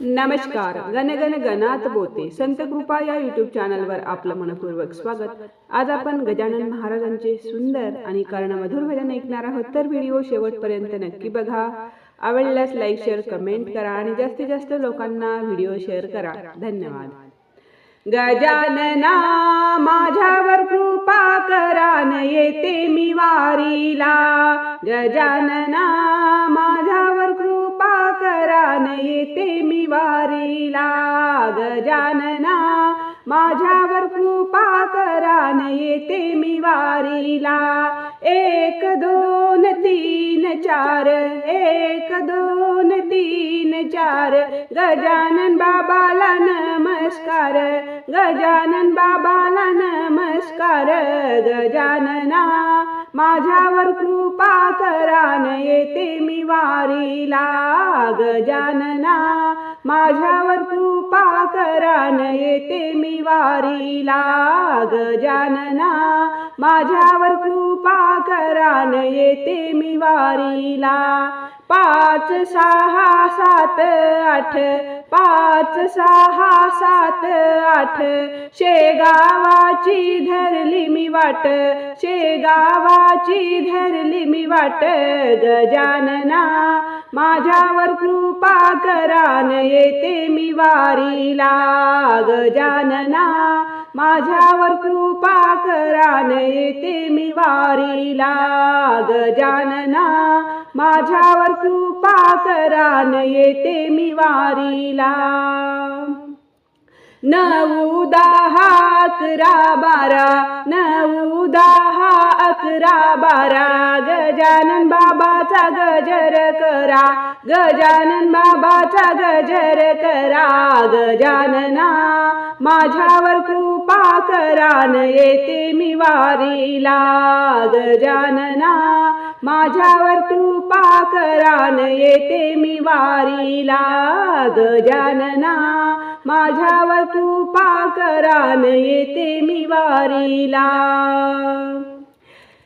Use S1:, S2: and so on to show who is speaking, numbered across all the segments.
S1: नमस्कार. गण गणात बोते. संत कृपा या युट्यूब चॅनलवर आपलं मनपूर्वक स्वागत. आज आपण गजानन महाराजांचे सुंदर आणि कर्णमधुर भजन ऐकणार आहोत. तर व्हिडिओ शेवटपर्यंत नक्की बघा. आवडल्यास लाईक शेअर कमेंट करा आणि जास्तीत जास्त लोकांना व्हिडिओ शेअर करा. धन्यवाद. गजानना माझ्यावर कृपा करा. न येते मी वारीला. गजानना माझ्या वारीला गजानना माझ्यावर कृपा करान येते मी वारीला. एक दोन तीन चार एक दोन तीन चार. गजानन बाबाला नमस्कार गजानन बाबाला नमस्कार गजानना माझ्यावर कृपा करान येते मी वारीला. गजानना माझ्यावर कृपा करान येते मी वारीला गजानना माझ्यावर कृपा करान येते मी वारीला. पाच सहा सात आठ पाच सहा सात आठ. शेगावाची धरली मी वाट. शेगावाची धरली मी वाट. गजानना माझ्यावर कृपा करान येते मी वारीला. गजानना माझ्यावर कृपा कराने येते मी वारीला. गजानना माझ्यावर कृपा कराने येते मी वारीला. नऊ दहा अकरा बारा नऊ अकरा बारा गजानन बाबाचा गजर करा गजानन बाबाचा गजर करा गजानना माझ्यावर कृपा करान येते मी वारीला. गजानना माझ्यावर कृपा करान येते मी वारीला. गजानना माझ्यावर कृपा करान येते मी वारीला.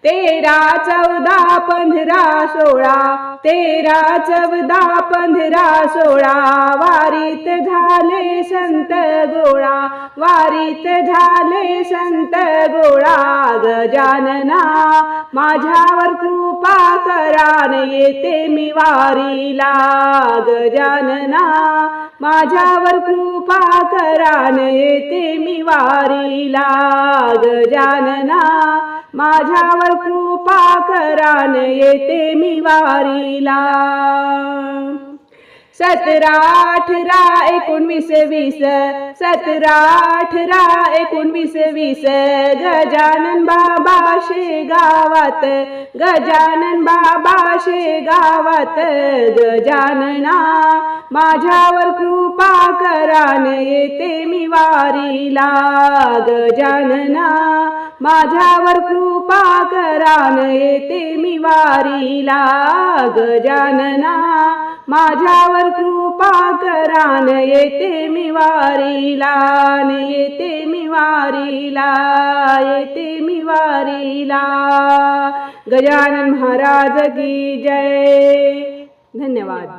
S1: तेरा चौदा पंधरा सोळा तेरा चौदा पंधरा सोळा वारीत झाले संत गोळा वारीत झाले संत गोळा गजानना माझ्यावर कृपा करान येते मी वारीला गजानना माझ्यावर कृपा करान येते मी वारीला. गजानना माझ्यावर कृपा करान येते मी वारीला. सतरा अठरा एकोणवीस वीस. सतरा अठरा एकोणवीस वीस. गजानन बाबा गावात. गजानन बाबा शेगावात गजानना माझ्यावर कृपा करान येते मी वारीला. गजानना माझ्यावर कृपा करान येते मी वारीला. गजानना माझ्यावर कृपा करान येते मी वारीला न येते मी वारीला येते मी वारीला. गजानन महाराज की जय. धन्यवाद.